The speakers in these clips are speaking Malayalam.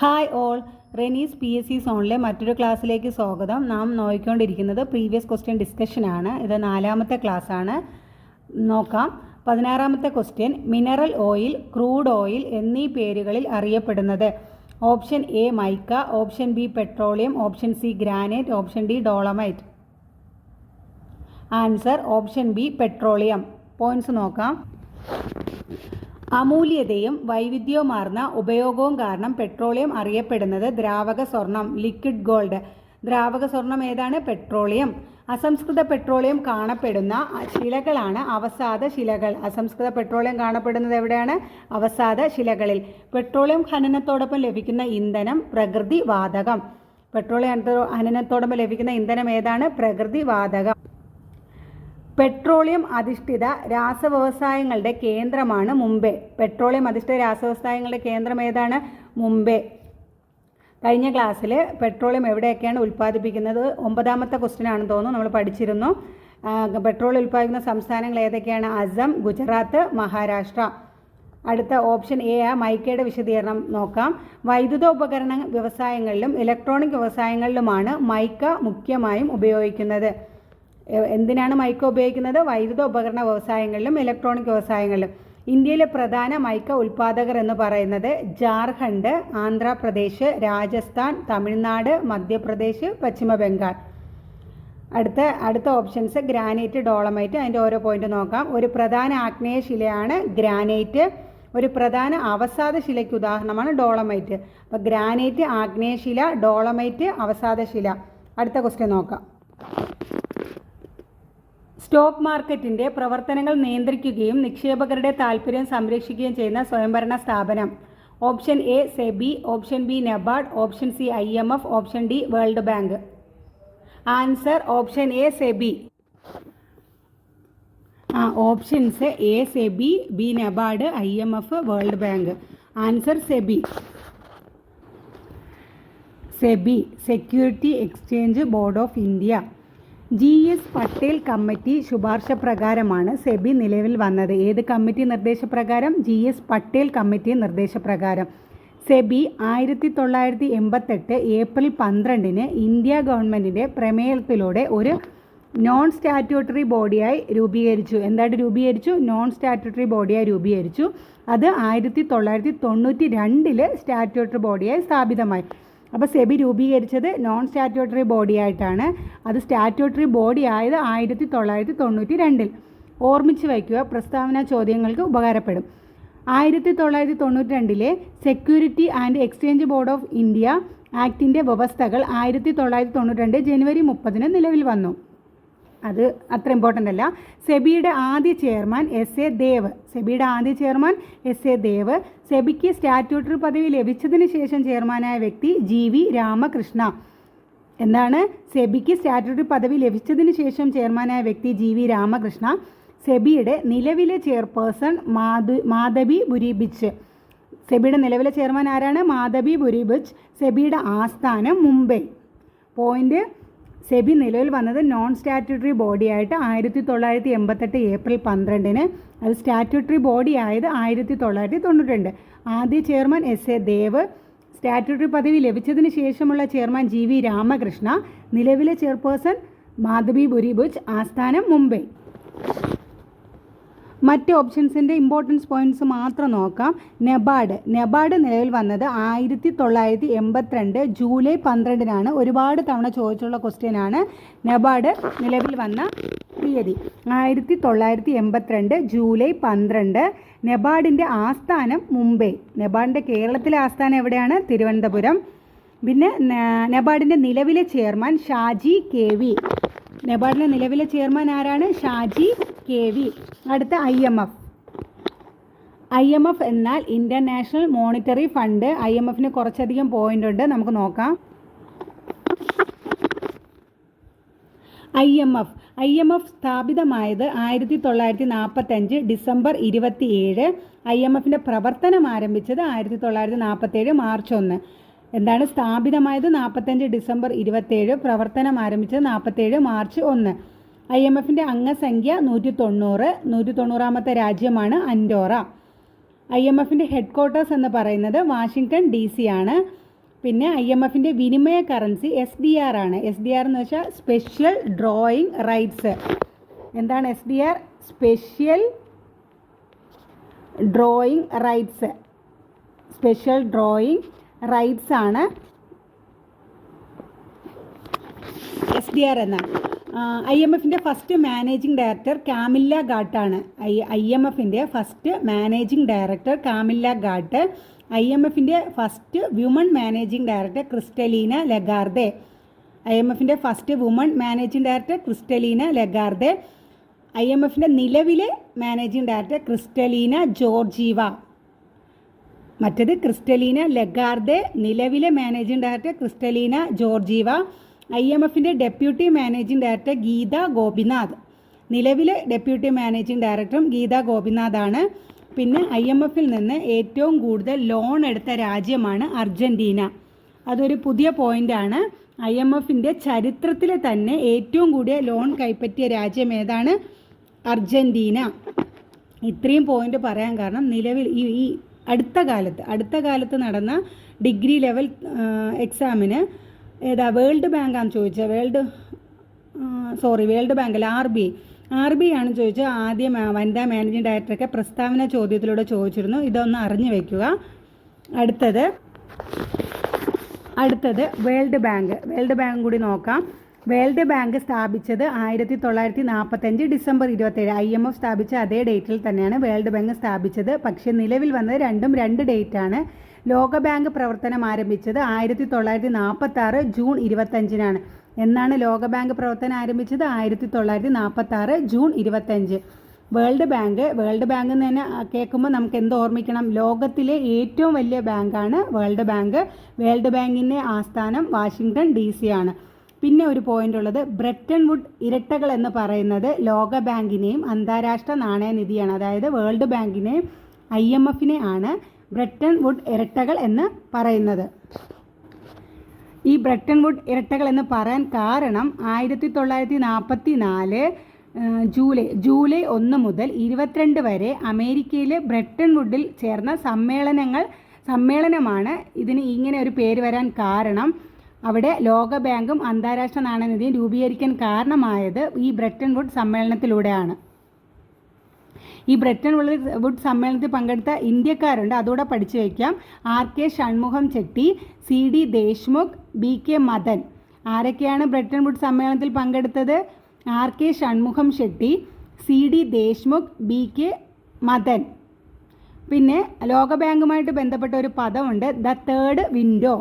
Hi all Renees P S C സോണിലെ മറ്റൊരു ക്ലാസ്സിലേക്ക് സ്വാഗതം. നാം നോക്കിക്കൊണ്ടിരിക്കുന്നത് പ്രീവിയസ് ക്വസ്റ്റ്യൻ ഡിസ്കഷനാണ് ഇത് നാലാമത്തെ ക്ലാസ്സാണ് നോക്കാം. പതിനാറാമത്തെ question mineral oil crude oil എന്നീ പേരുകളിൽ അറിയപ്പെടുന്നത്. Option A mica option B petroleum option C granite option D dolomite answer option B petroleum points നോക്കാം. അമൂല്യതയും വൈവിധ്യവുമാർന്ന ഉപയോഗവും കാരണം പെട്രോളിയം അറിയപ്പെടുന്നത് ദ്രാവക സ്വർണം ലിക്വിഡ് ഗോൾഡ് ദ്രാവക സ്വർണം ഏതാണ്? പെട്രോളിയം. അസംസ്കൃത പെട്രോളിയം കാണപ്പെടുന്ന ശിലകളാണ് അവസാദ ശിലകൾ. അസംസ്കൃത പെട്രോളിയം കാണപ്പെടുന്നത് എവിടെയാണ്? അവസാദ ശിലകളിൽ. പെട്രോളിയം ഖനനത്തോടൊപ്പം ലഭിക്കുന്ന ഇന്ധനം പ്രകൃതി വാതകം പെട്രോളിയം ഖനനത്തോടൊപ്പം ലഭിക്കുന്ന ഇന്ധനം ഏതാണ്? പ്രകൃതി വാതകം പെട്രോളിയം അധിഷ്ഠിത രാസവ്യവസായങ്ങളുടെ കേന്ദ്രമാണ് മുംബൈ. പെട്രോളിയം അധിഷ്ഠിത രാസവ്യവസായങ്ങളുടെ കേന്ദ്രം ഏതാണ്? മുംബൈ. കഴിഞ്ഞ ക്ലാസ്സിൽ പെട്രോളിയം എവിടെയൊക്കെയാണ് ഉൽപ്പാദിപ്പിക്കുന്നത്? ഒമ്പതാമത്തെ ക്വസ്റ്റ്യൻ ആണെന്ന് തോന്നുന്നു നമ്മൾ പഠിച്ചിരുന്നു. പെട്രോൾ ഉൽപ്പാദിക്കുന്ന സംസ്ഥാനങ്ങൾ ഏതൊക്കെയാണ്? അസം ഗുജറാത്ത് മഹാരാഷ്ട്ര. അടുത്ത ഓപ്ഷൻ എ ആ മൈക്കയുടെ വിശദീകരണം നോക്കാം. വൈദ്യുത ഉപകരണ വ്യവസായങ്ങളിലും ഇലക്ട്രോണിക് വ്യവസായങ്ങളിലുമാണ് മൈക്ക മുഖ്യമായും ഉപയോഗിക്കുന്നത്. എന്തിനാണ് മൈക്ക ഉപയോഗിക്കുന്നത്? വൈദ്യുത ഉപകരണ വ്യവസായങ്ങളിലും ഇലക്ട്രോണിക് വ്യവസായങ്ങളിലും. ഇന്ത്യയിലെ പ്രധാന മൈക്ക ഉൽപ്പാദകർ എന്ന് പറയുന്നത് ജാർഖണ്ഡ് ആന്ധ്രാപ്രദേശ് രാജസ്ഥാൻ തമിഴ്നാട് മധ്യപ്രദേശ് പശ്ചിമ ബംഗാൾ. അടുത്ത അടുത്ത ഓപ്ഷൻസ് ഗ്രാനൈറ്റ് ഡോളമൈറ്റ് അതിന്റെ ഓരോ പോയിന്റ് നോക്കാം. ഒരു പ്രധാന ആഗ്നേയ ശിലയാണ് ഗ്രാനൈറ്റ് ഒരു പ്രധാന അവസാദ ശിലയ്ക്ക് ഉദാഹരണമാണ് ഡോളമൈറ്റ് അപ്പോൾ ഗ്രാനൈറ്റ് ആഗ്നേയ ശില ഡോളമൈറ്റ് അവസാദ ശില. അടുത്ത ക്വസ്റ്റ്യൻ നോക്കാം. സ്റ്റോക്ക് മാർക്കറ്റിന്റെ പ്രവർത്തനങ്ങൾ നിയന്ത്രിക്കുകയും നിക്ഷേപകരുടെ താൽപ്പര്യം സംരക്ഷിക്കുകയും ചെയ്യുന്ന സ്വയംഭരണ സ്ഥാപനം. Option A SEBI. Option B NABARD. Option C I M F. Option D world bank. Answer option A SEBI. ആ options A SEBI. B NABARD. I M F world bank. Answer SEBI. SEBI. Security exchange board of India. G S Patel committee ശുപാർശ പ്രകാരമാണ് സെബി നിലവിൽ വന്നത്. ഏത് കമ്മിറ്റി നിർദ്ദേശപ്രകാരം? ജി എസ് പട്ടേൽ കമ്മിറ്റി നിർദ്ദേശപ്രകാരം. സെബി ആയിരത്തി തൊള്ളായിരത്തി എൺപത്തെട്ട് ഏപ്രിൽ പന്ത്രണ്ടിന് ഇന്ത്യ ഗവൺമെന്റിന്റെ പ്രമേയത്തിലൂടെ ഒരു നോൺ സ്റ്റാറ്റ്യൂട്ടറി ബോഡിയായി രൂപീകരിച്ചു. എന്തായിട്ട് രൂപീകരിച്ചു? നോൺ സ്റ്റാറ്റ്യൂട്ടറി ബോഡിയായി രൂപീകരിച്ചു. അത് ആയിരത്തി തൊള്ളായിരത്തി തൊണ്ണൂറ്റി രണ്ടിൽ സ്റ്റാറ്റ്യൂട്ടറി ബോഡിയായി സ്ഥാപിതമായി. അപ്പോൾ സെബി രൂപീകരിച്ചത് നോൺ സ്റ്റാറ്റ്യൂട്ടറി ബോഡി ആയിട്ടാണ്. അത് സ്റ്റാറ്റ്യൂട്ടറി ബോഡി ആയത് ആയിരത്തി തൊള്ളായിരത്തി തൊണ്ണൂറ്റി രണ്ടിൽ ഓർമ്മിച്ച് വയ്ക്കുക പ്രസ്താവന ചോദ്യങ്ങൾക്ക് ഉപകാരപ്പെടും. ആയിരത്തി തൊള്ളായിരത്തി തൊണ്ണൂറ്റി രണ്ടിലെ security and exchange board of India ആക്ടിന്റെ വ്യവസ്ഥകൾ ആയിരത്തി തൊള്ളായിരത്തി തൊണ്ണൂറ്റി രണ്ട് ജനുവരി മുപ്പതിന് നിലവിൽ വന്നു. അത് അത്ര ഇമ്പോർട്ടന്റ് അല്ല. സെബിയുടെ ആദ്യ ചെയർമാൻ എസ് എ ദേവ്. സെബിയുടെ ആദ്യ ചെയർമാൻ എസ് എ ദേവ്. സെബിക്ക് സ്റ്റാറ്റ്യൂട്ടറി പദവി ലഭിച്ചതിന് ശേഷം ചെയർമാനായ വ്യക്തി ജി വി രാമകൃഷ്ണ. എന്താണ് സെബിക്ക് സ്റ്റാറ്റ്യൂട്ടറി പദവി ലഭിച്ചതിന് ശേഷം ചെയർമാനായ വ്യക്തി ജി വി രാമകൃഷ്ണ. സെബിയുടെ നിലവിലെ ചെയർപേഴ്സൺ മാധു മാധവി ബുരിബിച്ച് സെബിയുടെ നിലവിലെ ചെയർമാൻ ആരാണ്? മാധവി ബുരിബിച്ച് സെബിയുടെ ആസ്ഥാനം മുംബൈ. പോയിന്റ് സെബി നിലവിൽ വന്നത് നോൺ സ്റ്റാറ്റ്യൂട്ടറി ബോഡി ആയിട്ട് ആയിരത്തി തൊള്ളായിരത്തി എൺപത്തെട്ട് ഏപ്രിൽ പന്ത്രണ്ടിന്. അത് സ്റ്റാറ്റ്യൂട്ടറി ബോഡി ആയത് ആയിരത്തി തൊള്ളായിരത്തി തൊണ്ണൂറ്റി ആദ്യ chairman S A Dev statutory പദവി ലഭിച്ചതിന് ശേഷമുള്ള ചെയർമാൻ ജി വി രാമകൃഷ്ണ നിലവിലെ ചെയർപേഴ്സൺ മാധവി ബുരിബുജ് ആസ്ഥാനം മുംബൈ. മറ്റ് ഓപ്ഷൻസിന്റെ ഇമ്പോർട്ടൻസ് പോയിന്റ്സ് മാത്രം നോക്കാം. നെബാഡ് നെബാഡ് നിലവിൽ വന്നത് ആയിരത്തി തൊള്ളായിരത്തി എൺപത്തിരണ്ട് ജൂലൈ പന്ത്രണ്ടിനാണ്. ഒരുപാട് തവണ ചോദിച്ചുള്ള ക്വസ്റ്റ്യൻ ആണ്. നെബാർഡ് നിലവിൽ വന്ന തീയതി ആയിരത്തി തൊള്ളായിരത്തി എൺപത്തിരണ്ട് ജൂലൈ പന്ത്രണ്ട്. നെബാഡിന്റെ ആസ്ഥാനം മുംബൈ. നെബാഡിന്റെ കേരളത്തിലെ ആസ്ഥാനം എവിടെയാണ്? തിരുവനന്തപുരം. പിന്നെ നെബാഡിന്റെ നിലവിലെ ചെയർമാൻ ഷാജി കെ വി. നെബാഡിന്റെ നിലവിലെ ചെയർമാൻ ആരാണ്? Shaji K V. അടുത്ത I M F. I M F എന്നാൽ international monetary fund I M എഫിന് കുറച്ചധികം പോയിന്റ് ഉണ്ട്. നമുക്ക് നോക്കാം. I M F. I M F സ്ഥാപിതമായത് ആയിരത്തി തൊള്ളായിരത്തി നാൽപ്പത്തഞ്ച് ഡിസംബർ ഇരുപത്തി ഏഴ് ഐ എം എഫിന്റെ പ്രവർത്തനം ആരംഭിച്ചത് ആയിരത്തി തൊള്ളായിരത്തി നാൽപ്പത്തേഴ് മാർച്ച് ഒന്ന്. എന്താണ് സ്ഥാപിതമായത് നാൽപ്പത്തഞ്ച് ഡിസംബർ ഇരുപത്തേഴ് പ്രവർത്തനം ആരംഭിച്ചത് നാൽപ്പത്തേഴ് മാർച്ച് ഒന്ന്. ഐ എം എഫിന്റെ അംഗസംഖ്യ നൂറ്റി തൊണ്ണൂറ് നൂറ്റി തൊണ്ണൂറാമത്തെ രാജ്യമാണ് അൻഡോറ. ഐ എം എഫിന്റെ ഹെഡ് ക്വാർട്ടേഴ്സ് എന്ന് പറയുന്നത് വാഷിങ്ടൺ ഡി സി ആണ്. പിന്നെ ഐ എം എഫിന്റെ വിനിമയ കറൻസി എസ് ഡി ആർ ആണ്. എസ് ഡി ആർ എന്ന് വെച്ചാൽ സ്പെഷ്യൽ ഡ്രോയിങ് റൈറ്റ്സ്. എന്താണ് S D R? Special drawing rights. Special drawing rights ആണ് എസ് ഡി ആർ എന്ന ഐ എം എഫിന്റെ ഫസ്റ്റ് മാനേജിംഗ് ഡയറക്ടർ കാമില്ല ഘാട്ടാണ്. ഐ ഐ എം എഫിന്റെ first managing director Camille Gutt. I M എഫിന്റെ first woman managing director Kristalina Lagarde. I M എഫിന്റെ first woman managing director Kristalina Lagarde. I M എഫിന്റെ നിലവിലെ മാനേജിംഗ് ഡയറക്ടർ ക്രിസ്റ്റലീന ജോർജീവ. മറ്റത് ക്രിസ്റ്റലീന ലഗാർദെ. നിലവിലെ managing director Kristalina Georgieva. I M എഫിന്റെ deputy managing director Gita Gopinath. നിലവിലെ ഡെപ്യൂട്ടി മാനേജിംഗ് ഡയറക്ടറും ഗീത ഗോപിനാഥാണ്. പിന്നെ ഐ എം എഫിൽ നിന്ന് ഏറ്റവും കൂടുതൽ ലോൺ എടുത്ത രാജ്യമാണ് അർജന്റീന അതൊരു പുതിയ പോയിന്റാണ് ഐ എം എഫിന്റെ ചരിത്രത്തിലെ തന്നെ ഏറ്റവും കൂടിയ ലോൺ കൈപ്പറ്റിയ രാജ്യം ഏതാണ്? അർജന്റീന ഇത്രയും പോയിന്റ് പറയാൻ കാരണം നിലവിൽ ഈ ഈ അടുത്ത കാലത്ത് അടുത്ത കാലത്ത് നടന്ന ഡിഗ്രി ലെവൽ എക്സാമിന് ഏതാ വേൾഡ് ബാങ്കാന്ന് ചോദിച്ചത് വേൾഡ് സോറി വേൾഡ് ബാങ്കല്ല ആർ ബി. ആർ ബി ആണ് ചോദിച്ചത് ആദ്യം വനിതാ മാനേജിംഗ് ഡയറക്ടറൊക്കെ പ്രസ്താവന ചോദ്യത്തിലൂടെ ചോദിച്ചിരുന്നു. ഇതൊന്ന് അറിഞ്ഞു വയ്ക്കുക അടുത്തത് അടുത്തത് വേൾഡ് ബാങ്ക്. വേൾഡ് ബാങ്ക് കൂടി നോക്കാം. വേൾഡ് ബാങ്ക് സ്ഥാപിച്ചത് ആയിരത്തി തൊള്ളായിരത്തി നാൽപ്പത്തഞ്ച് ഡിസംബർ ഇരുപത്തേഴ്. ഐ എം എഫ് സ്ഥാപിച്ച അതേ ഡേറ്റിൽ തന്നെയാണ് വേൾഡ് ബാങ്ക് സ്ഥാപിച്ചത്. പക്ഷേ നിലവിൽ വന്നത് രണ്ടും രണ്ട് ഡേറ്റാണ്. ലോക ബാങ്ക് പ്രവർത്തനം ആരംഭിച്ചത് ആയിരത്തി തൊള്ളായിരത്തി നാൽപ്പത്തി ആറ് ജൂൺ ഇരുപത്തഞ്ചിനാണ്. എന്നാണ് ലോകബാങ്ക് പ്രവർത്തനം ആരംഭിച്ചത് ആയിരത്തി തൊള്ളായിരത്തി നാൽപ്പത്തി ആറ് ജൂൺ ഇരുപത്തഞ്ച്. വേൾഡ് ബാങ്ക് വേൾഡ് ബാങ്ക് എന്ന് തന്നെ കേൾക്കുമ്പോൾ നമുക്ക് എന്ത് ഓർമ്മിക്കണം? ലോകത്തിലെ ഏറ്റവും വലിയ ബാങ്കാണ് വേൾഡ് ബാങ്ക്. വേൾഡ് ബാങ്കിന്റെ ആസ്ഥാനം വാഷിങ്ടൺ ഡി സി ആണ്. പിന്നെ ഒരു പോയിന്റ് ഉള്ളത് ബ്രിട്ടൻ വുഡ് ഇരട്ടകൾ എന്ന് പറയുന്നത് ലോക ബാങ്കിനെയും അന്താരാഷ്ട്ര നാണയനിധിയാണ് അതായത് വേൾഡ് ബാങ്കിനെയും ഐ എം എഫിനെ ആണ് ബ്രെറ്റൺ വുഡ് ഇരട്ടകൾ എന്ന് പറയുന്നത്. ഈ ബ്രെട്ടൺ വുഡ് ഇരട്ടകൾ എന്ന് പറയാൻ കാരണം ആയിരത്തി തൊള്ളായിരത്തി നാൽപ്പത്തി നാല് ജൂലൈ ജൂലൈ ഒന്ന് മുതൽ ഇരുപത്തിരണ്ട് വരെ അമേരിക്കയിലെ ബ്രെട്ടൺ വുഡിൽ ചേർന്ന സമ്മേളനങ്ങൾ സമ്മേളനമാണ് ഇതിന് ഇങ്ങനെ ഒരു പേര് വരാൻ കാരണം. അവിടെ ലോക ബാങ്കും അന്താരാഷ്ട്ര നാണയനിധിയും രൂപീകരിക്കാൻ കാരണമായത് ഈ ബ്രെട്ടൺ വുഡ് സമ്മേളനത്തിലൂടെയാണ്. ഈ ബ്രിട്ടൻ വുഡ് സമ്മേളനത്തിൽ പങ്കെടുത്ത ഇന്ത്യക്കാരുണ്ട്. അതുകൂടെ പഠിച്ചു വയ്ക്കാം. R K Shanmukham Chetty C D Deshmukh B K Madan. ആരൊക്കെയാണ് ബ്രിട്ടൻ വുഡ് സമ്മേളനത്തിൽ പങ്കെടുത്തത്? R K Shanmukham Shetty C D Deshmukh B K Madan. പിന്നെ ലോകബാങ്കുമായിട്ട് ബന്ധപ്പെട്ട ഒരു പദമുണ്ട്. The third window.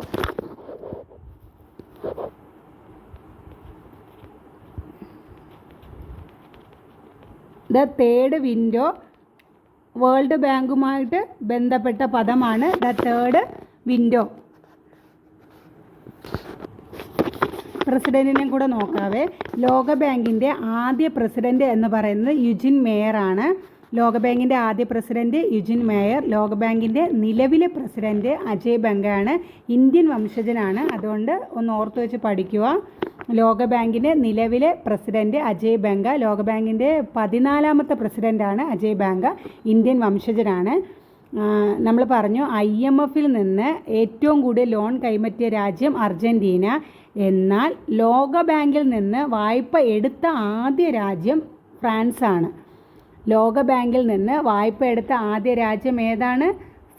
The third window world ബാങ്കുമായിട്ട് ബന്ധപ്പെട്ട പദമാണ് ദ തേർഡ് വിൻഡോ. പ്രസിഡന്റിനെ കൂടെ നോക്കാവേ. ലോക ബാങ്കിന്റെ ആദ്യ പ്രസിഡന്റ് എന്ന് പറയുന്നത് യുജിൻ മേയർ ആണ് ലോക ബാങ്കിന്റെ ആദ്യ പ്രസിഡന്റ് യുജിൻ മേയർ ലോകബാങ്കിന്റെ നിലവിലെ പ്രസിഡന്റ് അജയ് ബംഗാണ് ഇന്ത്യൻ വംശജനാണ്. അതുകൊണ്ട് ഒന്ന് ഓർത്തു വെച്ച് പഠിക്കുക. ലോകബാങ്കിന്റെ നിലവിലെ പ്രസിഡന്റ് അജയ് ബംഗ ലോകബാങ്കിന്റെ പതിനാലാമത്തെ പ്രസിഡന്റാണ് അജയ് ബംഗ ഇന്ത്യൻ വംശജനാണ്. നമ്മൾ പറഞ്ഞു ഐ എം എഫിൽ നിന്ന് ഏറ്റവും കൂടുതൽ ലോൺ കൈപ്പറ്റിയ രാജ്യം അർജന്റീന എന്നാൽ ലോക ബാങ്കിൽ നിന്ന് വായ്പ എടുത്ത ആദ്യ രാജ്യം ഫ്രാൻസാണ്. ലോക ബാങ്കിൽ നിന്ന് വായ്പ എടുത്ത ആദ്യ രാജ്യം ഏതാണ്?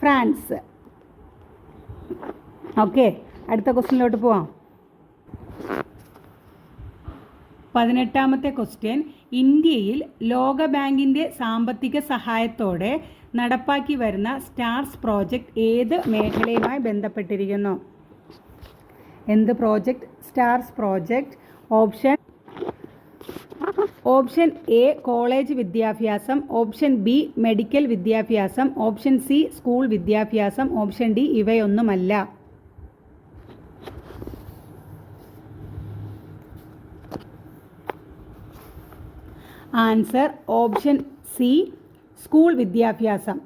ഫ്രാൻസ്. ഓക്കെ അടുത്ത ക്വസ്റ്റിനിലോട്ട് പോവാം. പതിനെട്ടാമത്തെ ക്വസ്റ്റ്യൻ ഇന്ത്യയിൽ ലോക ബാങ്കിന്റെ സാമ്പത്തിക സഹായത്തോടെ നടപ്പാക്കി വരുന്ന സ്റ്റാർസ് പ്രോജക്റ്റ് ഏത് മേഖലയുമായി ബന്ധപ്പെട്ടിരിക്കുന്നു? എന്ത് project stars project option option A college വിദ്യാഭ്യാസം. ഓപ്ഷൻ ബി മെഡിക്കൽ വിദ്യാഭ്യാസം. ഓപ്ഷൻ സി സ്കൂൾ വിദ്യാഭ്യാസം. ഓപ്ഷൻ ഡി ഇവയൊന്നുമല്ല. ആൻസർ ഓപ്ഷൻ സി സ്കൂൾ വിദ്യാഭ്യാസം.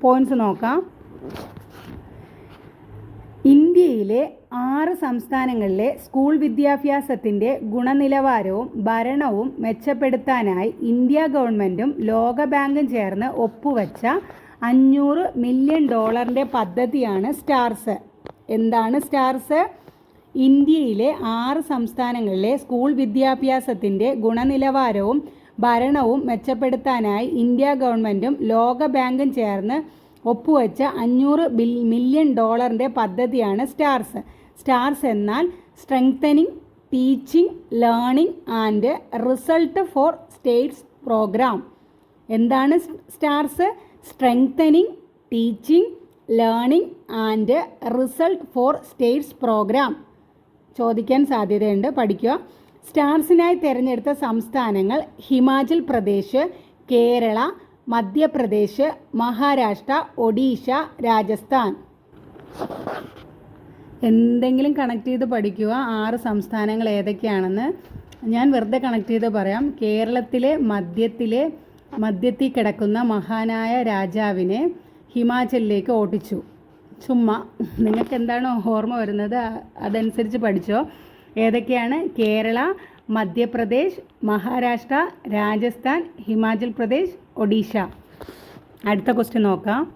പോയിന്റ്സ് നോക്കാം. ഇന്ത്യയിലെ ആറ് സംസ്ഥാനങ്ങളിലെ സ്കൂൾ വിദ്യാഭ്യാസത്തിന്റെ ഗുണനിലവാരവും ഭരണവും മെച്ചപ്പെടുത്താനായി ഇന്ത്യ ഗവൺമെന്റും ലോകബാങ്കും ചേർന്ന് ഒപ്പുവെച്ച അഞ്ഞൂറ് മില്യൺ ഡോളറിന്റെ പദ്ധതിയാണ് സ്റ്റാർസ്. എന്താണ് സ്റ്റാർസ്? ഇന്ത്യയിലെ ആറ് സംസ്ഥാനങ്ങളിലെ സ്കൂൾ വിദ്യാഭ്യാസത്തിന്റെ ഗുണനിലവാരവും ഭരണവും മെച്ചപ്പെടുത്താനായി ഇന്ത്യ ഗവൺമെന്റും ലോക ബാങ്കും ചേർന്ന് ഒപ്പുവെച്ച അഞ്ഞൂറ് മില്യൺ ഡോളറിന്റെ പദ്ധതിയാണ് സ്റ്റാർസ്. സ്റ്റാർസ് എന്നാൽ strengthening teaching learning and result for states programme. എന്താണ് STARS? Strengthening teaching learning and result for states programme. ചോദിക്കാൻ സാധ്യതയുണ്ട്. പഠിക്കുക. സ്റ്റാർസിനായി തിരഞ്ഞെടുത്ത സംസ്ഥാനങ്ങൾ ഹിമാചൽ പ്രദേശ് കേരള മധ്യപ്രദേശ് മഹാരാഷ്ട്ര ഒഡീഷ രാജസ്ഥാൻ. എന്തെങ്കിലും കണക്ട് ചെയ്ത് പഠിക്കുക ആറ് സംസ്ഥാനങ്ങൾ ഏതൊക്കെയാണെന്ന് ഞാൻ വെറുതെ കണക്ട് ചെയ്ത് പറയാം. കേരളത്തിലെ മധ്യത്തിലെ മധ്യത്തിൽ കിടക്കുന്ന മഹാനായ രാജാവിനെ ഹിമാചലിലേക്ക് ഓട്ടിച്ചു ചുമ്മാ. നിങ്ങൾക്ക് എന്താണോ ഓർമ്മ വരുന്നത്? അതനുസരിച്ച് പഠിച്ചോ. ഏതൊക്കെയാണ്? കേരള മധ്യപ്രദേശ് മഹാരാഷ്ട്ര രാജസ്ഥാൻ ഹിമാചൽ പ്രദേശ് ഒഡീഷ. അടുത്ത ക്വസ്റ്റ്യൻ നോക്കാം.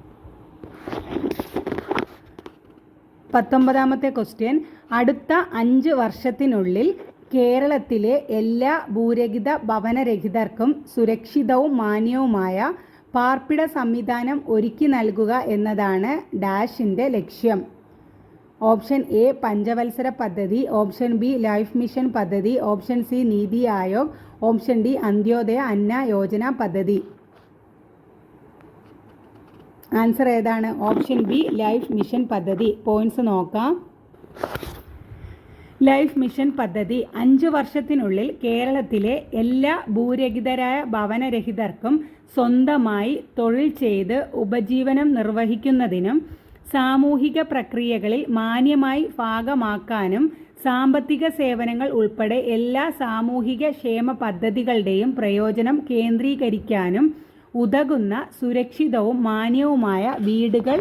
പത്തൊമ്പതാമത്തെ ക്വസ്റ്റ്യൻ അടുത്ത അഞ്ച് വർഷത്തിനുള്ളിൽ കേരളത്തിലെ എല്ലാ ഭൂരഹിത ഭവനരഹിതർക്കും സുരക്ഷിതവും മാന്യവുമായ പാർപ്പിട സംവിധാനം ഒരുക്കി നൽകുക എന്നതാണ് ഡാഷിന്റെ ലക്ഷ്യം. ഓപ്ഷൻ എ പഞ്ചവത്സര പദ്ധതി ഓപ്ഷൻ ബി ലൈഫ് മിഷൻ പദ്ധതി option C NITI Aayog option D Antyodaya Anna Yojana പദ്ധതി. ആൻസർ ഏതാണ്? ഓപ്ഷൻ ബി ലൈഫ് മിഷൻ പദ്ധതി. പോയിന്റ്സ് നോക്കാം. ലൈഫ് മിഷൻ പദ്ധതി. അഞ്ച് വർഷത്തിനുള്ളിൽ കേരളത്തിലെ എല്ലാ ഭൂരഹിതരായ ഭവനരഹിതർക്കും സ്വന്തമായി തൊഴിൽ ചെയ്ത് ഉപജീവനം നിർവഹിക്കുന്നതിനും സാമൂഹിക പ്രക്രിയകളിൽ മാന്യമായി ഭാഗമാക്കാനും സാമ്പത്തിക സേവനങ്ങൾ ഉൾപ്പെടെ എല്ലാ സാമൂഹിക ക്ഷേമ പദ്ധതികളുടെയും പ്രയോജനം കേന്ദ്രീകരിക്കാനും ഉതകുന്ന സുരക്ഷിതവും മാന്യവുമായ വീടുകൾ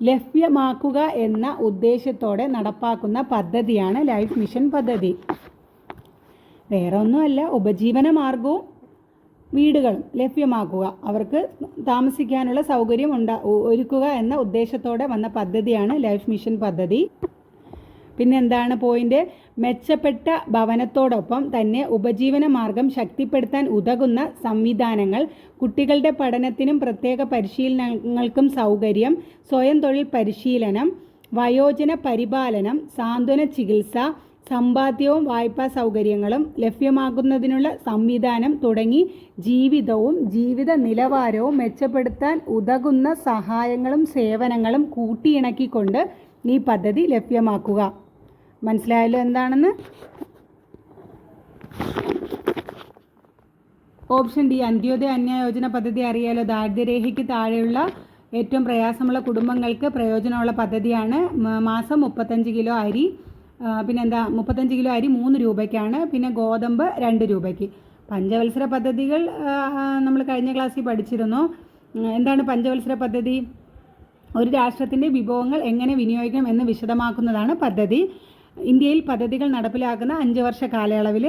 ലഭ്യമാക്കുക എന്ന ഉദ്ദേശത്തോടെ നടപ്പാക്കുന്ന പദ്ധതിയാണ് ലൈഫ് മിഷൻ പദ്ധതി. വേറെ ഒന്നുമല്ല ഉപജീവന മാർഗവും വീടുകളും ലഭ്യമാക്കുക. അവർക്ക് താമസിക്കാനുള്ള സൗകര്യം ഉണ്ടാ ഒരുക്കുക എന്ന ഉദ്ദേശത്തോടെ വന്ന പദ്ധതിയാണ് ലൈഫ് മിഷൻ പദ്ധതി. പിന്നെ എന്താണ് പോയിന്റ്? മെച്ചപ്പെട്ട ഭവനത്തോടൊപ്പം തന്നെ ഉപജീവന മാർഗം ശക്തിപ്പെടുത്താൻ ഉതകുന്ന സംവിധാനങ്ങൾ കുട്ടികളുടെ പഠനത്തിനും പ്രത്യേക പരിശീലനങ്ങൾക്കും സൗകര്യം സ്വയം തൊഴിൽ പരിശീലനം വയോജന പരിപാലനം സാന്ത്വന ചികിത്സ സമ്പാദ്യവും വായ്പാ സൗകര്യങ്ങളും ലഭ്യമാക്കുന്നതിനുള്ള സംവിധാനം തുടങ്ങി ജീവിതവും ജീവിത നിലവാരവും മെച്ചപ്പെടുത്താൻ ഉതകുന്ന സഹായങ്ങളും സേവനങ്ങളും കൂട്ടിയിണക്കിക്കൊണ്ട് ഈ പദ്ധതി ലഭ്യമാക്കുക. മനസ്സിലായല്ലോ എന്താണെന്ന്? ഓപ്ഷൻ ഡി അന്ത്യോദയ അന്യായോജന പദ്ധതി അറിയാലോ? ദാരിദ്ര്യരേഖയ്ക്ക് താഴെയുള്ള ഏറ്റവും പ്രയാസമുള്ള കുടുംബങ്ങൾക്ക് പ്രയോജനമുള്ള പദ്ധതിയാണ് മാസം മുപ്പത്തഞ്ച് കിലോ അരി. പിന്നെന്താ മുപ്പത്തഞ്ച് കിലോ അരി മൂന്ന് രൂപയ്ക്കാണ് പിന്നെ ഗോതമ്പ് രണ്ട് രൂപയ്ക്ക്. പഞ്ചവത്സര പദ്ധതികൾ നമ്മൾ കഴിഞ്ഞ ക്ലാസ്സിൽ പഠിച്ചിരുന്നു. എന്താണ് പഞ്ചവത്സര പദ്ധതി? ഒരു രാഷ്ട്രത്തിന്റെ വിഭവങ്ങൾ എങ്ങനെ വിനിയോഗിക്കണം എന്ന് വിശദമാക്കുന്നതാണ് പദ്ധതി. ഇന്ത്യയിൽ പദ്ധതികൾ നടപ്പിലാക്കുന്ന അഞ്ച് വർഷ കാലയളവിൽ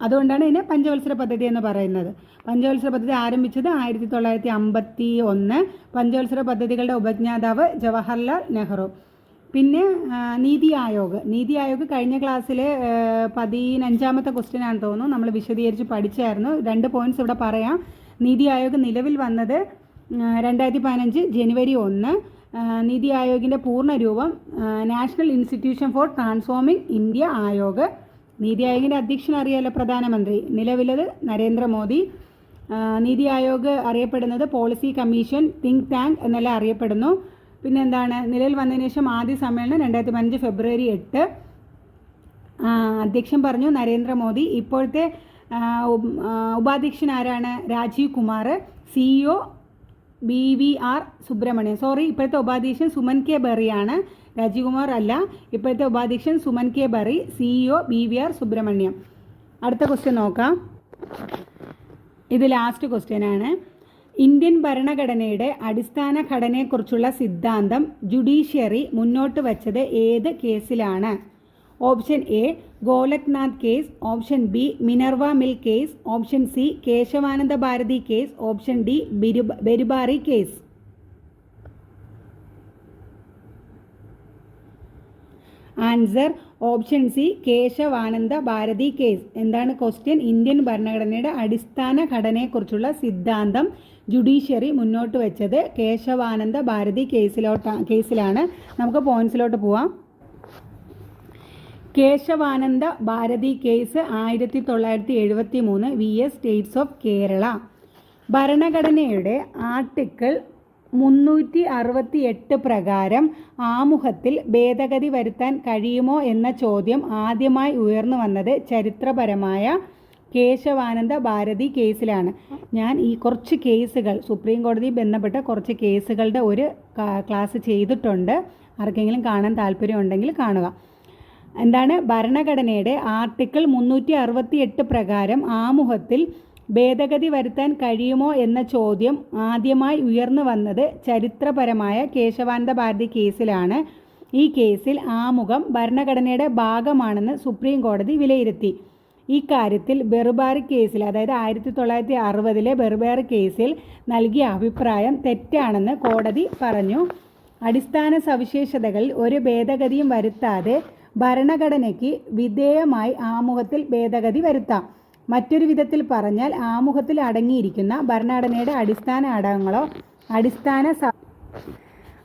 അതുകൊണ്ടാണ് ഇതിനെ പഞ്ചവത്സര പദ്ധതി എന്ന് പറയുന്നത്. പഞ്ചവത്സര പദ്ധതി ആരംഭിച്ചത് ആയിരത്തി തൊള്ളായിരത്തി അമ്പത്തി ഒന്ന്. പഞ്ചവത്സര പദ്ധതികളുടെ ഉപജ്ഞാതാവ് ജവഹർലാൽ നെഹ്റു. പിന്നെ നീതി ആയോഗ്. നീതി ആയോഗ് കഴിഞ്ഞ ക്ലാസ്സിൽ പതിനഞ്ചാമത്തെ ക്വസ്റ്റ്യൻ ആണെന്ന് തോന്നുന്നു. നമ്മൾ വിശദീകരിച്ച് പഠിച്ചായിരുന്നു. രണ്ട് പോയിന്റ്സ് ഇവിടെ പറയാം. നീതി ആയോഗ് നിലവിൽ വന്നത് രണ്ടായിരത്തി പതിനഞ്ച് ജനുവരി ഒന്ന്. നീതി ആയോഗിന്റെ പൂർണ രൂപം national institution for transforming India Aayog. NITI ആയോഗിന്റെ അധ്യക്ഷൻ അറിയാലോ പ്രധാനമന്ത്രി? നിലവിലത് നരേന്ദ്രമോദി. നീതി ആയോഗ് അറിയപ്പെടുന്നത് പോളിസി കമ്മീഷൻ തിങ്ക് ടാങ്ക് എന്നെല്ലാം അറിയപ്പെടുന്നു. പിന്നെ എന്താണ് നിലയിൽ വന്നതിന് ശേഷം ആദ്യ സമ്മേളനം രണ്ടായിരത്തി പതിനഞ്ച് ഫെബ്രുവരി എട്ട്. അധ്യക്ഷൻ പറഞ്ഞു നരേന്ദ്രമോദി. ഇപ്പോഴത്തെ ഉപാധ്യക്ഷൻ ആരാണ്? Rajiv Kumar CEO B V R Subrahmanyan. Sorry ഇപ്പോഴത്തെ ഉപാധ്യക്ഷൻ സുമൻ കെ ബറിയാണ് രാജീവ് കുമാർ അല്ല. ഇപ്പോഴത്തെ ഉപാധ്യക്ഷൻ Suman K Bery CEO B V R Subrahmanyam അടുത്ത ക്വസ്റ്റ്യൻ നോക്കാം. ഇത് ലാസ്റ്റ് ക്വസ്റ്റ്യൻ ആണ്. ഇന്ത്യൻ ഭരണഘടനയുടെ അടിസ്ഥാന ഘടനയെക്കുറിച്ചുള്ള സിദ്ധാന്തം ജുഡീഷ്യറി മുന്നോട്ട് വച്ചത് ഏത് കേസിലാണ്? Option A Golaknath case. Option B Minerva mill case. Option C Kesavananda Bharati case. Option D Berubari case. Answer option C Kesavananda Bharati case എന്താണ് ക്വസ്റ്റ്യൻ ഇന്ത്യൻ ഭരണഘടനയുടെ അടിസ്ഥാന ഘടനയെക്കുറിച്ചുള്ള സിദ്ധാന്തം ജുഡീഷ്യറി മുന്നോട്ട് വെച്ചത് കേശവാനന്ദ ഭാരതി കേസിലോട്ട് കേസിലാണ് നമുക്ക് പോയിന്റ്സിലോട്ട് പോവാം. കേശവാനന്ദ ഭാരതി കേസ് ആയിരത്തി തൊള്ളായിരത്തി എഴുപത്തി മൂന്ന് V S states of Kerala ഭരണഘടനയുടെ ആർട്ടിക്കിൾ മുന്നൂറ്റി അറുപത്തി എട്ട് പ്രകാരം ആമുഖത്തിൽ ഭേദഗതി വരുത്താൻ കഴിയുമോ എന്ന ചോദ്യം ആദ്യമായി ഉയർന്നു വന്നത് ചരിത്രപരമായ കേശവാനന്ദ ഭാരതി കേസിലാണ്. ഞാൻ ഈ കുറച്ച് കേസുകൾ സുപ്രീം കോടതി ബന്ധപ്പെട്ട കുറച്ച് കേസുകളുടെ ഒരു ക്ലാസ് ചെയ്തിട്ടുണ്ട്. ആർക്കെങ്കിലും കാണാൻ താല്പര്യമുണ്ടെങ്കിൽ കാണുക. എന്താണ് ഭരണഘടനയുടെ ആർട്ടിക്കിൾ മുന്നൂറ്റി പ്രകാരം ആമുഖത്തിൽ ഭേദഗതി വരുത്താൻ കഴിയുമോ എന്ന ചോദ്യം ആദ്യമായി ഉയർന്നു വന്നത് ചരിത്രപരമായ കേശവാനന്ദ ഭാരതി കേസിലാണ്. ഈ കേസിൽ ആമുഖം ഭരണഘടനയുടെ ഭാഗമാണെന്ന് സുപ്രീം കോടതി വിലയിരുത്തി. ഇക്കാര്യത്തിൽ ബെറുബാറി കേസിൽ അതായത് ആയിരത്തി തൊള്ളായിരത്തി അറുപതിലെ ബെറുബാറി കേസിൽ നൽകിയ അഭിപ്രായം തെറ്റാണെന്ന് കോടതി പറഞ്ഞു. അടിസ്ഥാന സവിശേഷതകളിൽ ഒരു ഭേദഗതിയും വരുത്താതെ ഭരണഘടനയ്ക്ക് വിധേയമായി ആമുഖത്തിൽ ഭേദഗതി വരുത്താം. മറ്റൊരു വിധത്തിൽ പറഞ്ഞാൽ ആമുഖത്തിൽ അടങ്ങിയിരിക്കുന്ന ഭരണഘടനയുടെ അടിസ്ഥാന ഘടകങ്ങളോ അടിസ്ഥാന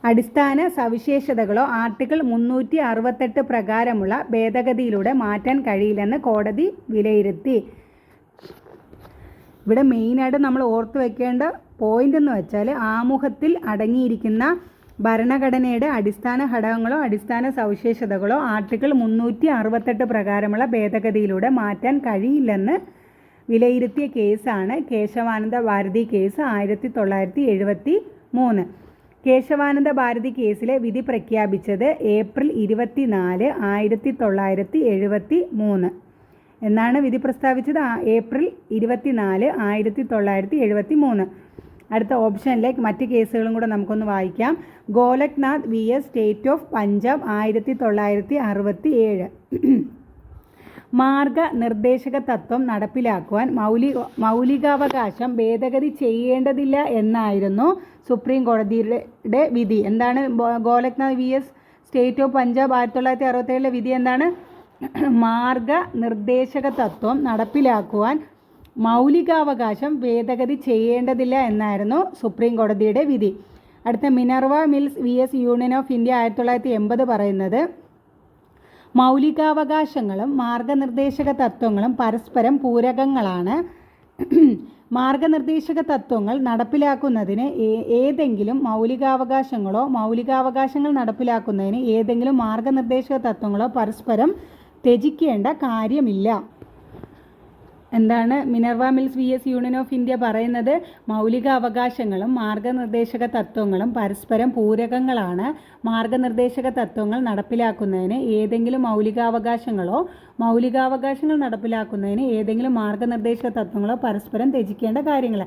അടിസ്ഥാന സവിശേഷതകളോ ആർട്ടിക്കിൾ മുന്നൂറ്റി അറുപത്തെട്ട് പ്രകാരമുള്ള ഭേദഗതിയിലൂടെ മാറ്റാൻ കഴിയില്ലെന്ന് കോടതി വിലയിരുത്തി. ഇവിടെ മെയിനായിട്ട് നമ്മൾ ഓർത്തു വെക്കേണ്ട പോയിന്റ് എന്ന് വെച്ചാൽ ആമുഖത്തിൽ അടങ്ങിയിരിക്കുന്ന ഭരണഘടനയുടെ അടിസ്ഥാന ഘടകങ്ങളോ അടിസ്ഥാന സവിശേഷതകളോ ആർട്ടിക്കിൾ മുന്നൂറ്റി അറുപത്തെട്ട് പ്രകാരമുള്ള ഭേദഗതിയിലൂടെ മാറ്റാൻ കഴിയില്ലെന്ന് വിലയിരുത്തിയ കേസാണ് കേശവാനന്ദ ഭാരതി കേസ് ആയിരത്തി തൊള്ളായിരത്തി എഴുപത്തി മൂന്ന് കേശവാനന്ദ ഭാരതി കേസിലെ വിധി പ്രഖ്യാപിച്ചത് ഏപ്രിൽ ഇരുപത്തിനാല് ആയിരത്തി തൊള്ളായിരത്തി എഴുപത്തി മൂന്ന് എന്നാണ് വിധി പ്രസ്താവിച്ചത്. ഏപ്രിൽ ഇരുപത്തിനാല് ആയിരത്തി തൊള്ളായിരത്തി എഴുപത്തി മൂന്ന് അടുത്ത ഓപ്ഷനിലേക്ക് മറ്റ് കേസുകളും കൂടെ നമുക്കൊന്ന് വായിക്കാം. Golaknath V S state of Punjab ആയിരത്തി തൊള്ളായിരത്തി അറുപത്തി ഏഴ് മാർഗനിർദ്ദേശക തത്വം നടപ്പിലാക്കുവാൻ മൗലിക മൗലികാവകാശം ഭേദഗതി ചെയ്യേണ്ടതില്ല എന്നായിരുന്നു സുപ്രീം കോടതിയുടെ വിധി. എന്താണ് Golaknath V S state of Punjab ആയിരത്തി തൊള്ളായിരത്തി അറുപത്തേഴിലെ വിധി എന്താണ്? മാർഗനിർദ്ദേശക തത്വം നടപ്പിലാക്കുവാൻ മൗലികാവകാശം ഭേദഗതി ചെയ്യേണ്ടതില്ല എന്നായിരുന്നു സുപ്രീം കോടതിയുടെ വിധി. അടുത്ത Minerva mills V S union of India ആയിരത്തി തൊള്ളായിരത്തി എൺപത് പറയുന്നത് മൗലികാവകാശങ്ങളും മാർഗനിർദ്ദേശക തത്വങ്ങളും പരസ്പരം പൂരകങ്ങളാണ്. മാർഗനിർദ്ദേശക തത്വങ്ങൾ നടപ്പിലാക്കുന്നതിന് ഏതെങ്കിലും മൗലികാവകാശങ്ങളോ മൗലികാവകാശങ്ങൾ നടപ്പിലാക്കുന്നതിന് ഏതെങ്കിലും മാർഗനിർദ്ദേശക തത്വങ്ങളോ പരസ്പരം ത്യജിക്കേണ്ട കാര്യമില്ല. എന്താണ് Minerva mills V S union of India പറയുന്നത്? മൗലിക അവകാശങ്ങളും മാർഗനിർദ്ദേശക തത്വങ്ങളും പരസ്പരം പൂരകങ്ങളാണ്. മാർഗനിർദ്ദേശക തത്വങ്ങൾ നടപ്പിലാക്കുന്നതിന് ഏതെങ്കിലും മൗലികാവകാശങ്ങളോ മൗലികാവകാശങ്ങൾ നടപ്പിലാക്കുന്നതിന് ഏതെങ്കിലും മാർഗനിർദ്ദേശക തത്വങ്ങളോ പരസ്പരം ത്യജിക്കേണ്ട കാര്യങ്ങൾ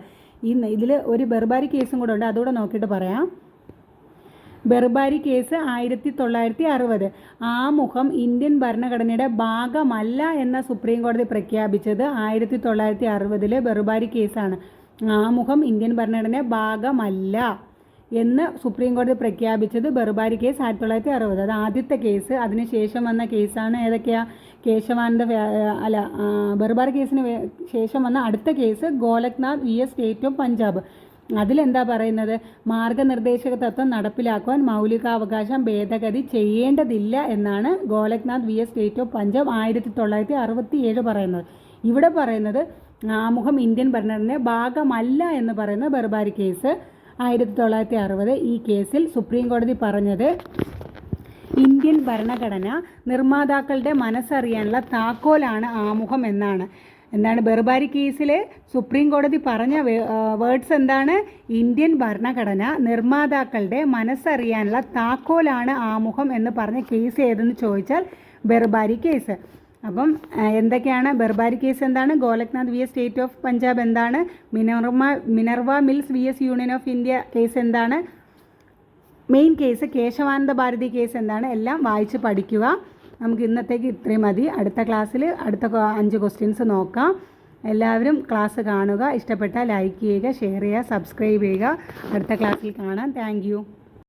ഈ ഇതിൽ ഒരു ബെർബാരി കേസും കൂടെ ഉണ്ട്. അതുകൂടെ നോക്കിയിട്ട് പറയാം. ബെർബാരി കേസ് ആയിരത്തി തൊള്ളായിരത്തി അറുപത് ആമുഖം ഇന്ത്യൻ ഭരണഘടനയുടെ ഭാഗമല്ല എന്ന സുപ്രീം കോടതി പ്രഖ്യാപിച്ചത് ആയിരത്തി തൊള്ളായിരത്തി അറുപതിലെ ബെർബാരി കേസാണ്. ആമുഖം ഇന്ത്യൻ ഭരണഘടനയുടെ ഭാഗമല്ല എന്ന് സുപ്രീം കോടതി പ്രഖ്യാപിച്ചത് ബെർബാരി കേസ് ആയിരത്തി തൊള്ളായിരത്തി അറുപത് അത് ആദ്യത്തെ കേസ്. അതിനുശേഷം വന്ന കേസാണ് ഏതൊക്കെയാ? കേശവാനന്ദ അല്ല ബെർബാരി കേസിന് ശേഷം വന്ന അടുത്ത case Golaknath V S state of Punjab. അതിലെന്താ പറയുന്നത്? മാർഗനിർദ്ദേശക തത്വം നടപ്പിലാക്കുവാൻ മൗലികാവകാശം ഭേദഗതി ചെയ്യേണ്ടതില്ല എന്നാണ് Golaknath V S state of Punjab ആയിരത്തി തൊള്ളായിരത്തി അറുപത്തി ഏഴ് പറയുന്നത്. ഇവിടെ പറയുന്നത് ആമുഖം ഇന്ത്യൻ ഭരണഘടന ഭാഗമല്ല എന്ന് പറയുന്ന ബർബാരി കേസ് ആയിരത്തി തൊള്ളായിരത്തി അറുപത് ഈ കേസിൽ സുപ്രീം കോടതി പറഞ്ഞത് ഇന്ത്യൻ ഭരണഘടന നിർമ്മാതാക്കളുടെ മനസ്സറിയാനുള്ള താക്കോലാണ് ആമുഖം എന്നാണ്. എന്താണ് ബെർബാരി കേസിൽ സുപ്രീം കോടതി പറഞ്ഞ വേർഡ്സ് എന്താണ്? ഇന്ത്യൻ ഭരണഘടന നിർമ്മാതാക്കളുടെ മനസ്സറിയാനുള്ള താക്കോലാണ് ആമുഖം എന്ന് പറഞ്ഞ കേസ് ഏതെന്ന് ചോദിച്ചാൽ ബെർബാരി കേസ്. അപ്പം എന്തൊക്കെയാണ് ബെർബാരി കേസ് എന്താണ്? Golaknath V S state of Punjab എന്താണ്? മിനർമ Minerva mills V S union of India case എന്താണ്? Main case Kesavananda Bharati case എന്താണ്? എല്ലാം വായിച്ച് പഠിക്കുക. നമുക്ക് ഇന്നത്തേക്ക് ഇത്രയും മതി. അടുത്ത ക്ലാസ്സിൽ അടുത്ത അഞ്ച് ക്വസ്റ്റ്യൻസ് നോക്കാം. എല്ലാവരും ക്ലാസ് കാണുക. ഇഷ്ടപ്പെട്ടാൽ ലൈക്ക് ചെയ്യുക ഷെയർ ചെയ്യുക സബ്സ്ക്രൈബ് ചെയ്യുക. അടുത്ത ക്ലാസ്സിൽ കാണാം. താങ്ക്